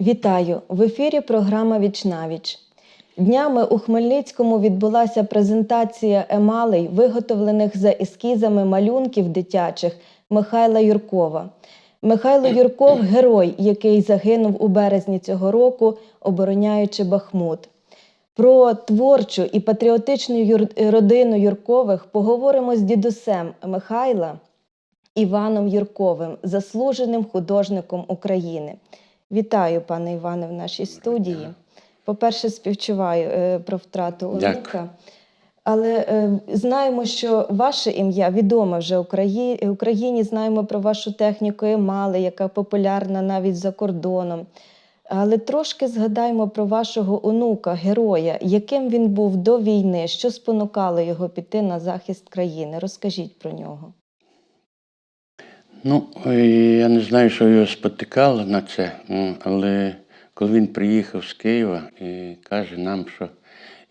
Вітаю! В ефірі програма Вічнавіч. Днями у Хмельницькому відбулася презентація емалей, виготовлених за ескізами малюнків дитячих Михайла Юркова. Михайло Юрков герой, який загинув у березні цього року, обороняючи Бахмут. Про творчу і патріотичну юр- родину Юркових поговоримо з дідусем Михайла Іваном Юрковим, заслуженим художником України. Вітаю, пане Іване, в нашій студії. По-перше, співчуваю е, про втрату онука. Але е, знаємо, що ваше ім'я відоме вже Україні, Україні. Знаємо про вашу техніку емали, яка популярна навіть за кордоном. Але трошки згадаймо про вашого онука, героя, яким він був до війни, що спонукало його піти на захист країни. Розкажіть про нього. Ну, е, я не знаю, що його спотикало на це, але коли він приїхав з Києва і каже нам, що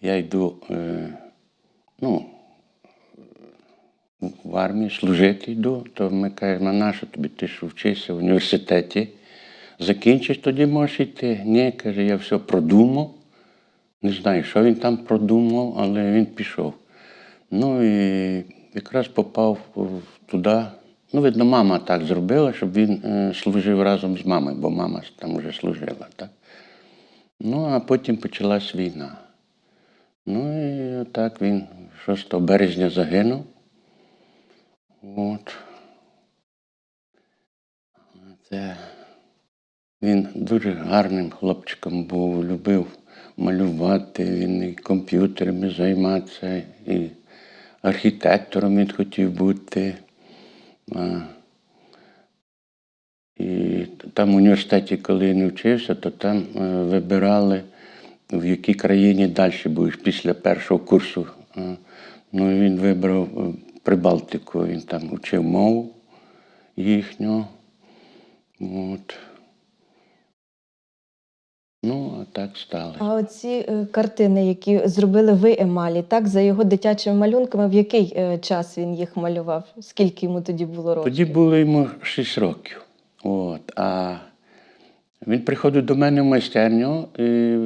я йду е, ну, в армію служити йду, то ми кажемо, нащо тобі ти що вчишся в університеті? Закінчиш, тоді можеш йти. Ні, каже, я все продумав. Не знаю, що він там продумав, але він пішов. Ну і якраз попав туди. Ну, видно, мама так зробила, щоб він е, служив разом з мамою, бо мама там вже служила. Так? Ну, а потім почалась війна. Ну і так він 6 березня загинув. От. Це він дуже гарним хлопчиком був, любив малювати, він і комп'ютерами займатися, і архітектором він хотів бути. І там в університеті, коли він вчився, то там е, вибирали, в якій країні далі будеш після першого курсу. Ну, він вибрав е, Прибалтику, він там вчив мову їхню. От. Ну, а так сталося. А оці е, картини, які зробили ви емалі, так, за його дитячими малюнками, в який е, час він їх малював? Скільки йому тоді було років? Тоді було йому 6 років. От. А він приходив до мене в майстерню і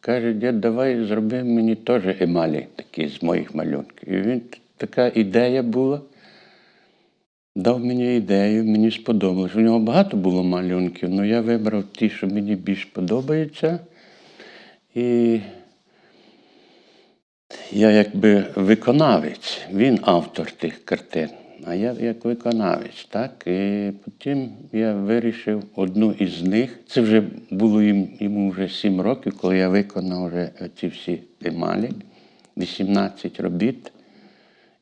каже, дід, давай зроби мені теж емалі такі з моїх малюнків. І він така ідея була. Дав мені ідею, мені сподобалось. У нього багато було малюнків, але я вибрав ті, що мені більш подобаються. І я якби виконавець, він автор тих картин, а я як виконавець. Так? І потім я вирішив одну із них. Це вже було їм, йому вже 7 років, коли я виконав вже ці всі емалі, 18 робіт.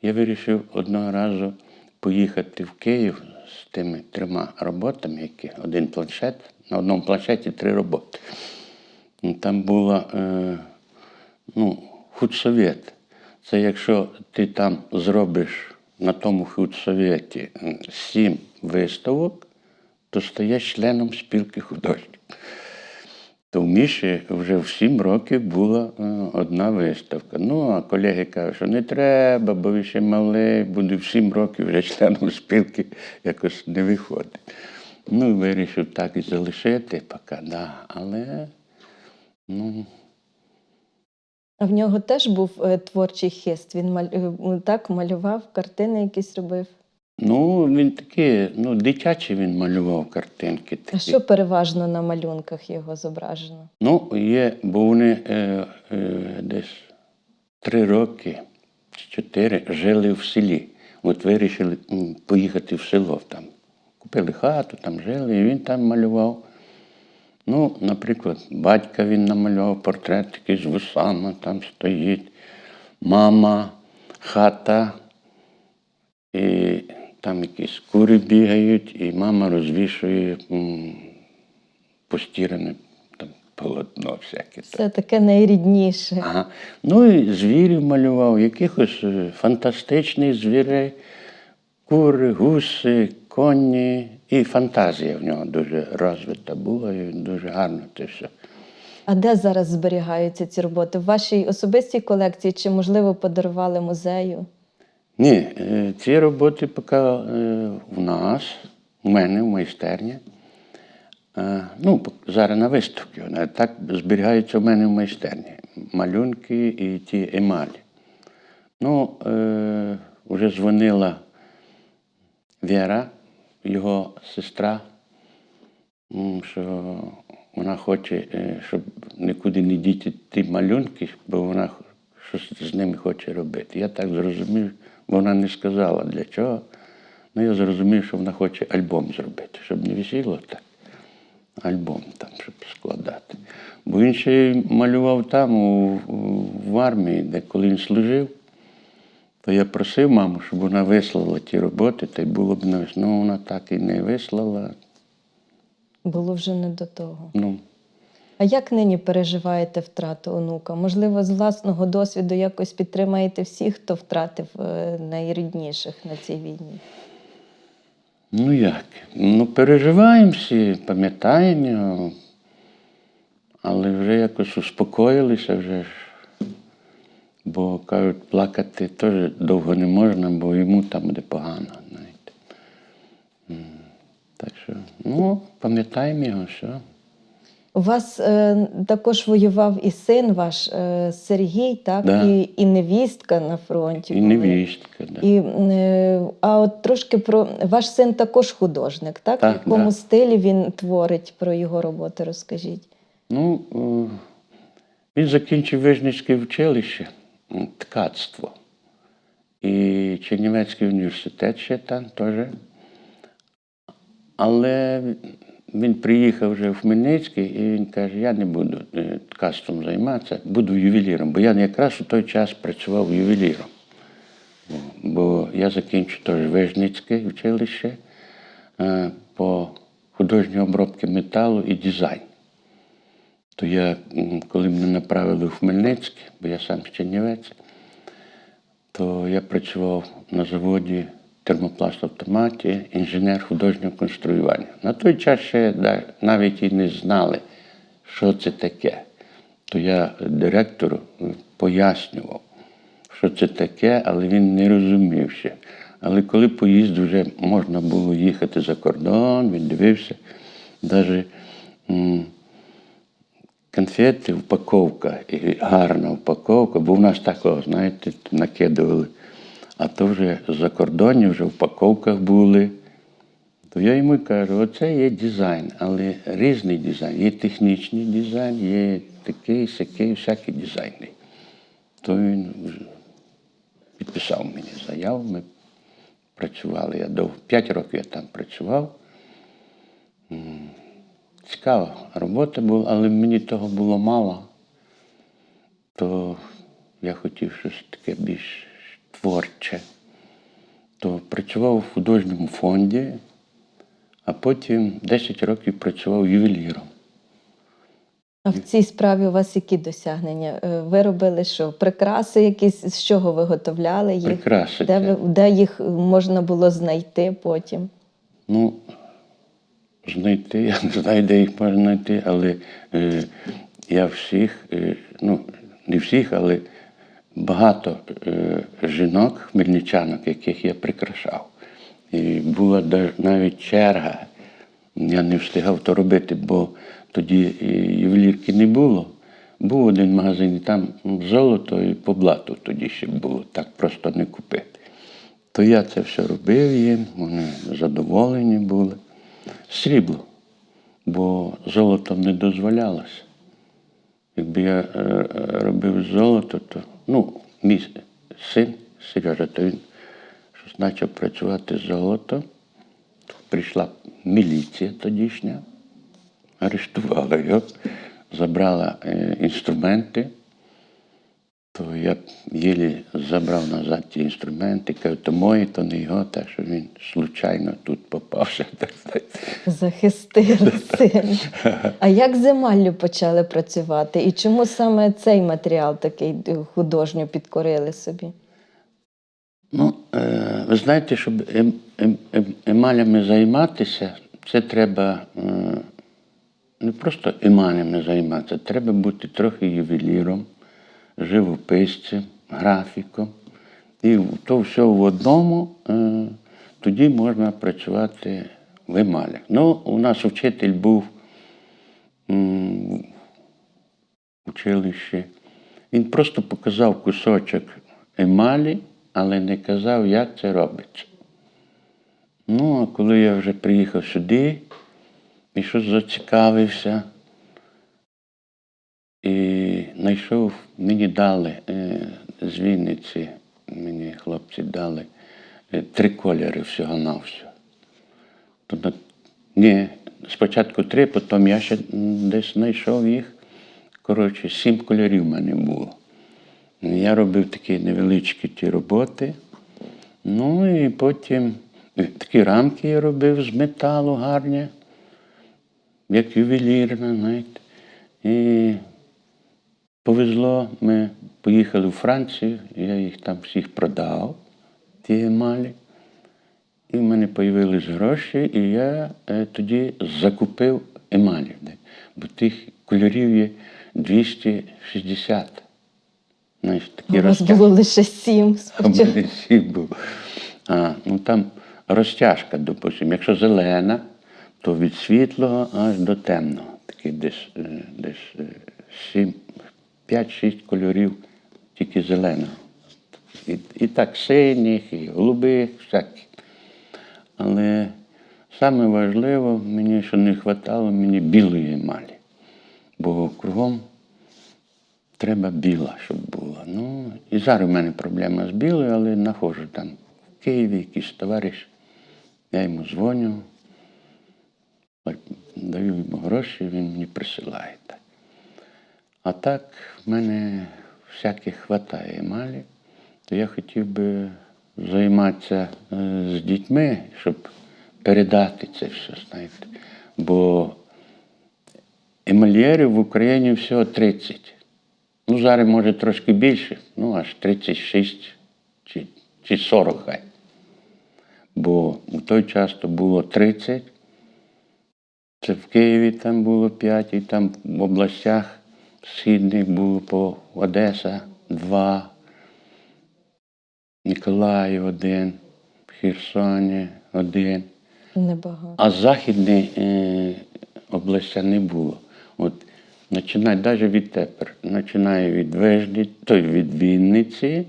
Я вирішив одного разу поїхати в Київ з тими трьома роботами, які один планшет, на одному планшеті три роботи. Ну, Там була е, ну, худсовєт. Це якщо ти там зробиш на тому худсовєті сім виставок, то стаєш членом спілки художників. То в Міші вже в сім років була е, одна виставка. Ну, а колеги кажуть, що не треба, бо ви ще малий, буде в сім років вже членом спілки, якось не виходить. Ну, вирішив так і залишити, поки, да. але ну, в нього теж був е, творчий хист. Він е, так малював, картини якісь робив. Ну, він такий, ну, дитячий він малював картинки. Такі. А що переважно на малюнках його зображено? Ну, є, бо вони е, е, десь три роки чотири жили в селі. От вирішили поїхати в село. Там. Купили хату, там жили, і він там малював. Ну, наприклад, батька він намалював портрет такий з вусами, там стоїть, мама, хата, і там якісь кури бігають, і мама розвішує м, постіране там полотно всяке. Це таке найрідніше. Ага. Ну і звірів малював, якихось е, фантастичних звірей, кури, гуси, коні. І фантазія в нього дуже розвита була, і дуже гарно це все. А де зараз зберігаються ці роботи? В вашій особистій колекції чи, можливо, подарували музею? Ні, е, ці роботи поки е, у нас, у мене в майстерні. Е, Ну, зараз на виставці. Так зберігаються в мене в майстерні. Малюнки і ті емалі. Ну, вже дзвонила Віра, його сестра, що вона хоче, щоб нікуди не діти ті малюнки, бо вона щось з ними хоче робити. Я так зрозумів, бо вона не сказала для чого. Ну, я зрозумів, що вона хоче альбом зробити, щоб не висіло так. Альбом там, щоб складати. Бо він ще малював там, у, у- в армії, де коли він служив, то я просив маму, щоб вона вислала ті роботи, та й було б не Ну, вона так і не вислала. Було вже не до того. Ну, А як нині переживаєте втрату онука? Можливо, з власного досвіду якось підтримаєте всіх, хто втратив е, найрідніших на цій війні? ну як? Ну, переживаємо всі, пам'ятаємо його, але вже якось успокоїлися вже ж. Бо кажуть, плакати теж довго не можна, бо йому там буде погано. Знаєте. Так що, ну, пам'ятаємо його, все. У вас е, також воював і син ваш е, Сергій, так? Да. І, і невістка на фронті. І невістка. Да. І, е, а от трошки про ваш син також художник, так? Так, В якому да. стилі він творить про його роботи, розкажіть. Ну, е, він закінчив Вижницьке училище, ткацтво. І Чернівецький університет ще там теж. Але він приїхав вже в Хмельницький і він каже, я не буду е, ткацтвом займатися, буду ювеліром. Бо я якраз у той час працював ювеліром. Бо я закінчив теж Вижницьке училище е, по художній обробці металу і дизайн. То я, коли мене направили в Хмельницький, бо я сам з Чернівець, то я працював на заводі термопласт автоматі, інженер художнього конструювання. На той час ще навіть і не знали, що це таке. То я директору пояснював, що це таке, але він не розумів ще. Але коли поїзд вже можна було їхати за кордон, він дивився, навіть конфети, упаковка, і гарна упаковка, бо в нас такого, знаєте, накидували. А то вже за кордоні вже в упаковках були. То я йому кажу, оце є дизайн, але різний дизайн. Є технічний дизайн, є такий, сякий, всякий дизайнний. То він підписав мені заяву, ми працювали. Я довго, п'ять років я там працював. Цікава робота була, але мені того було мало. То я хотів щось таке більш творче. То працював у художньому фонді, а потім 10 років працював ювеліром. А в цій справі у вас які досягнення? Е, Ви робили що? Прикраси якісь, з чого виготовляли їх? Прикраси Де, ви, де їх можна було знайти потім? Ну, знайти, я не знаю, де їх можна знайти, але е, я всіх, е, ну, не всіх, але багато е, жінок, хмельничанок, яких я прикрашав. І була навіть черга. Я не встигав то робити, бо тоді і ювелірки не було. Був один магазин, і там золото і по блату тоді ще було, так просто не купити. То я це все робив їм, вони задоволені були. Срібло, бо золотом не дозволялося. Якби я е, е, робив золото, то ну, мій син Сережа, то він почав працювати з золото. Прийшла міліція тодішня, арештувала його, забрала е, інструменти. То я єлі забрав назад ті інструменти, кажу, то мої, то не його, так що він случайно тут попався. Так сказати. Захистили син. А як з емаллю почали працювати? І чому саме цей матеріал такий е, художньо підкорили собі? Ну, е, ви знаєте, щоб ем, ем, ем, емалями займатися, це треба е, не просто емалями займатися, треба бути трохи ювеліром, живописцем, графіком. І то все в одному, е, тоді можна працювати в емалях. Ну, у нас вчитель був м, училищі. Він просто показав кусочок емалі, але не казав, як це робиться. Ну, а коли я вже приїхав сюди і щось зацікавився, і знайшов, мені дали е, з Вінниці, мені хлопці дали е, три кольори всього на всього. Тобто, ні, спочатку три, потім я ще десь знайшов їх. Коротше, сім кольорів в мене було. Я робив такі невеличкі ті роботи. Ну і потім е, такі рамки я робив з металу гарні, як ювелірна, знаєте. І повезло, ми поїхали у Францію, я їх там всіх продав, ті емалі. І в мене з'явились гроші, і я е, тоді закупив емалі. Бо тих кольорів є 260. Знаєш, такі У вас було лише сім А в мене сім був. А, ну там розтяжка, допустимо. Якщо зелена, то від світлого аж до темного. Такі десь, е, десь е, сім, 5-6 кольорів тільки зеленого. І, і так синіх, і голубих, всяких. Але саме важливо мені, що не вистачало мені білої емалі. Бо кругом треба біла, щоб була. Ну, і зараз в мене проблема з білою, але знаходжу там в Києві якийсь товариш. Я йому дзвоню, даю йому гроші, він мені присилає. А так в мене всяких хватає емалі, то я хотів би займатися е, з дітьми, щоб передати це все, знаєте. Бо емальєрів в Україні всього 30. Ну, зараз може трошки більше, ну аж 36 чи, чи 40 хай. Бо в той час то було 30. Це в Києві там було 5, і там в областях східних було по Одеса 2, Ніколаїв один, Херсоні один. Небагато. А західні е, областя не було. От починає навіть відтепер, починає від Вежді, той від Вінниці,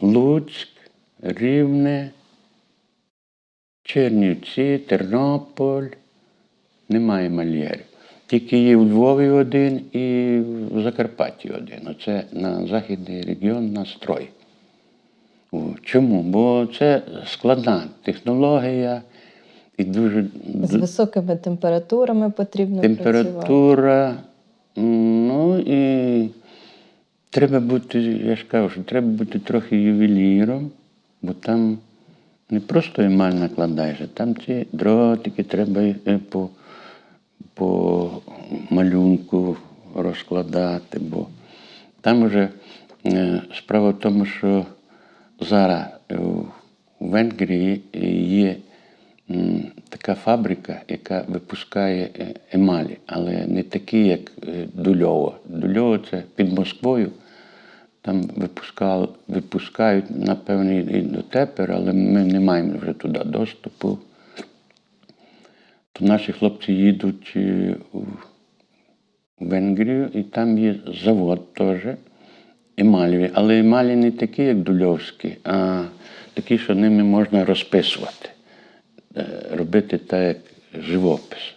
Луцьк, Рівне, Чернівці, Тернополь. Немає мальєрів. Тільки є у Львові один і в Закарпатті один. Оце на західний регіон настрой. Чому? Бо це складна технологія і дуже З високими температурами потрібно температура. м, Ну і треба бути, я ж кажу, що треба бути трохи ювеліром, бо там не просто емаль накладаєш, а там ці дротики треба е, по, по малюнку розкладати, бо там вже е, справа в тому, що зараз у Венгрії є така фабрика, яка випускає е, емалі, але не такі, як е, Дульово. Дульово це під Москвою. Там випускали, випускають, напевно, і дотепер, але ми не маємо вже туди доступу. То наші хлопці їдуть е, в Венгрію, і там є завод теж емаліві. Але емалі не такі, як дульовські, а такі, що ними можна розписувати, е, робити так, як живопис.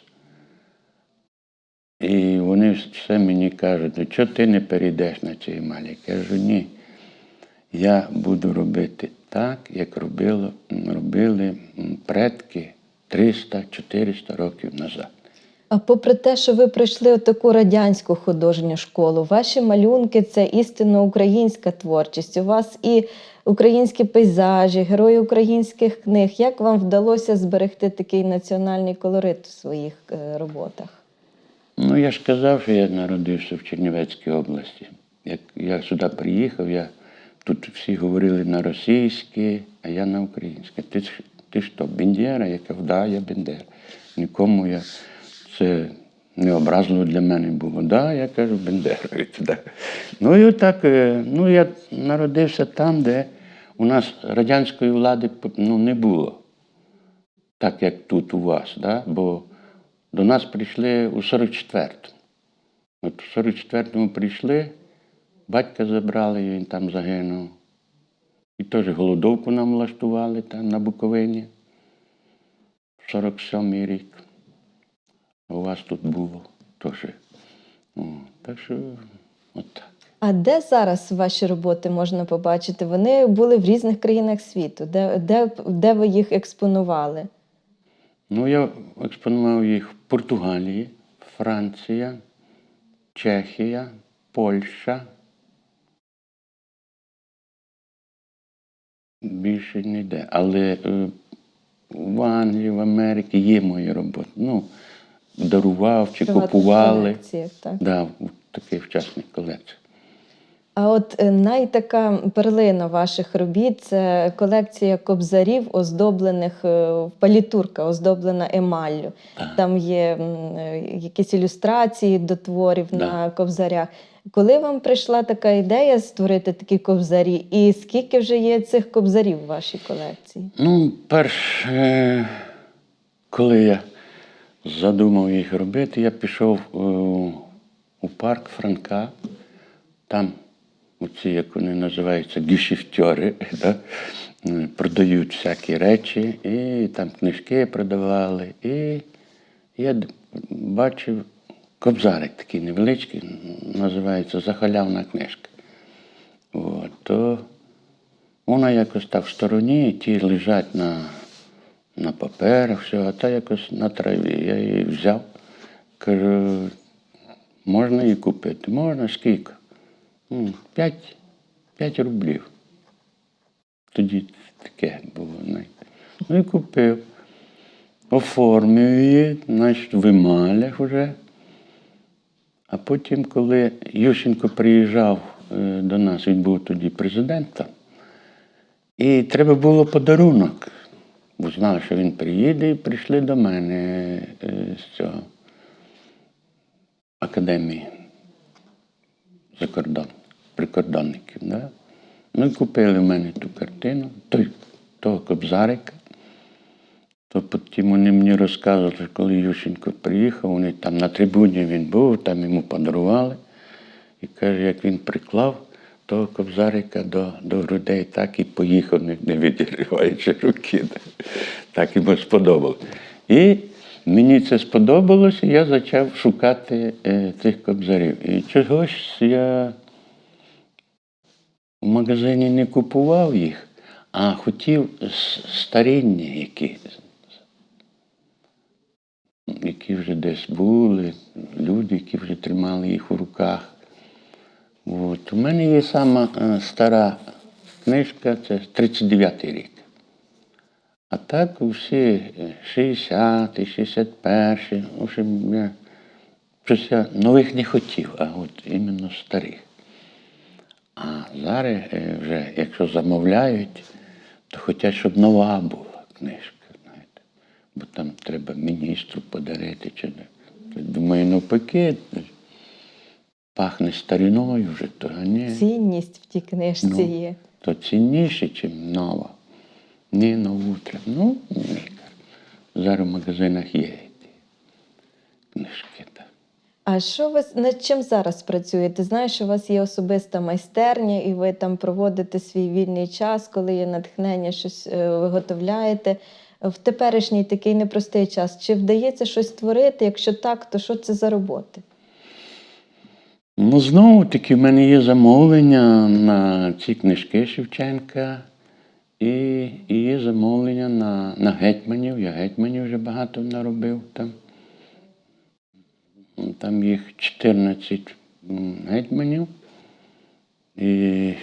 І вони все мені кажуть, ну чого ти не перейдеш на ці емалі? Я кажу, ні. Я буду робити так, як робило, робили предки 300-400 років назад. А попри те, що ви пройшли таку радянську художню школу, ваші малюнки це істинно українська творчість. У вас і українські пейзажі, герої українських книг. Як вам вдалося зберегти такий національний колорит у своїх е, роботах? Ну, я ж казав, що я народився в Чернівецькій області. Як я сюди приїхав, я тут всі говорили на російській, а я на українській. Ти, що, Бендера? Я кажу, да, я Бендера. Нікому я це не образливо для мене було. Да, я кажу, Бендера. туди. Ну і отак, е, ну я народився там, де у нас радянської влади ну, не було так як тут у вас, да? бо До нас прийшли у 44-му. От у 44-му прийшли, батька забрали, він там загинув. І теж голодовку нам влаштували там на Буковині. 47-й рік. У вас тут було теж. Так що, от так. А де зараз ваші роботи можна побачити? Вони були в різних країнах світу. Де, де, де ви їх експонували? Ну, я експонував їх в Португалії, Франція, Чехія, Польща. Більше ніде. Але е, в Англії, в Америці є мої роботи. Ну, дарував чи Приватних купували. колекціях, так? Да, в таких вчасних колекціях. А от е, найтака перлина ваших робіт це колекція кобзарів, оздоблених е, палітурка, оздоблена емаллю. Так. Там є м, е, якісь ілюстрації до творів Да. на кобзарях. Коли вам прийшла така ідея створити такі кобзарі, і скільки вже є цих кобзарів в вашій колекції? Ну, перш, е, коли я задумав їх робити, я пішов е, у парк Франка. Там оці, як вони називаються, гішіфтьори, да? продають всякі речі, і там книжки продавали. І я бачив кобзарик такий невеличкий, називається Захалявна книжка. От, то вона якось так в стороні, ті лежать на, на паперах, все, а та якось на траві. Я її взяв, кажу, можна її купити? Можна, скільки? П'ять, п'ять рублів. Тоді таке було. Ну і купив. Оформив її, значить, в емалях вже. А потім, коли Ющенко приїжджав е, до нас, він був тоді президентом, і треба було подарунок. Бо знали, що він приїде, і прийшли до мене е, з цього академії за кордон, прикордонників. Да? Ну купили в мене ту картину, той, того кобзарика. То потім вони мені розказували, коли Ющенко приїхав, вони там на трибуні він був, там йому подарували. І каже, як він приклав того кобзарика до, до грудей, так і поїхав, не, відриваючи руки. Так йому сподобалось. І мені це сподобалося, я почав шукати е, цих кобзарів. І чогось я в магазині не купував їх, а хотів с- старінні які, які вже десь були, люди, які вже тримали їх у руках. От. У мене є сама е, стара книжка, це 39-й рік. А так усі е, 60-й, 61-й, в общем, я щось я нових не хотів, а от іменно старих. А зараз е, вже, якщо замовляють, то хочуть, щоб нова була книжка. Бо там треба міністру подарити чи не. Думаю, навпаки, пахне стариною вже, то ні, Цінність в тій книжці Ну. є. то цінніше, ніж нова. Ні, нову треба. Ну, ні, зараз в магазинах є книжки. А що ви над чим зараз працюєте? Знаю, що у вас є особиста майстерня, і ви там проводите свій вільний час, коли є натхнення, щось е, виготовляєте. В теперішній такий непростий час. Чи вдається щось створити? Якщо так, то що це за роботи? Ну, знову таки, в мене є замовлення на ці книжки Шевченка, і, і є замовлення на, на гетьманів. Я гетьманів вже багато наробив там. Там їх 14 гетьманів. І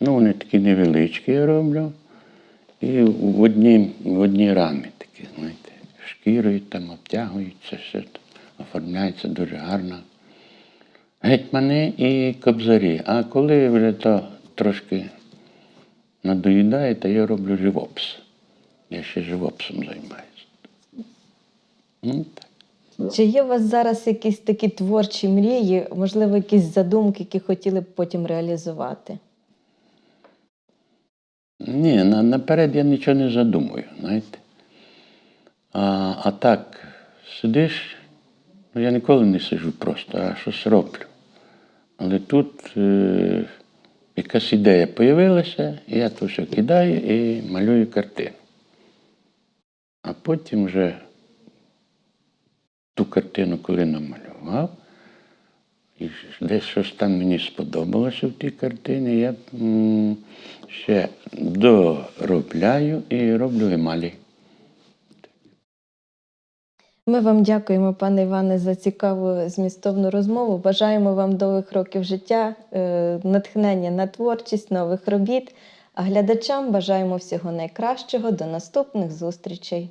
ну, вони такі невеличкі я роблю. І в одній, в одній рамі такі, знаєте, шкірою там обтягуються, все оформляється дуже гарно гетьмани і кобзарі. А коли вже то трошки надоїдає, то я роблю живопис. Я ще живописом займаюся. Ну, так. Чи є у вас зараз якісь такі творчі мрії, можливо, якісь задумки, які хотіли б потім реалізувати? Ні, на, наперед я нічого не задумую, знаєте. А, а так, сидиш, ну я ніколи не сиджу просто, а щось роблю. Але тут е, якась ідея з'явилася, я то все кидаю і малюю картину. А потім вже ту картину, коли намалював, і десь щось там мені сподобалося в тій картині, я ще доробляю і роблю емалі. Ми вам дякуємо, пане Іване, за цікаву змістовну розмову. Бажаємо вам довгих років життя, е, натхнення на творчість, нових робіт. А глядачам бажаємо всього найкращого. До наступних зустрічей.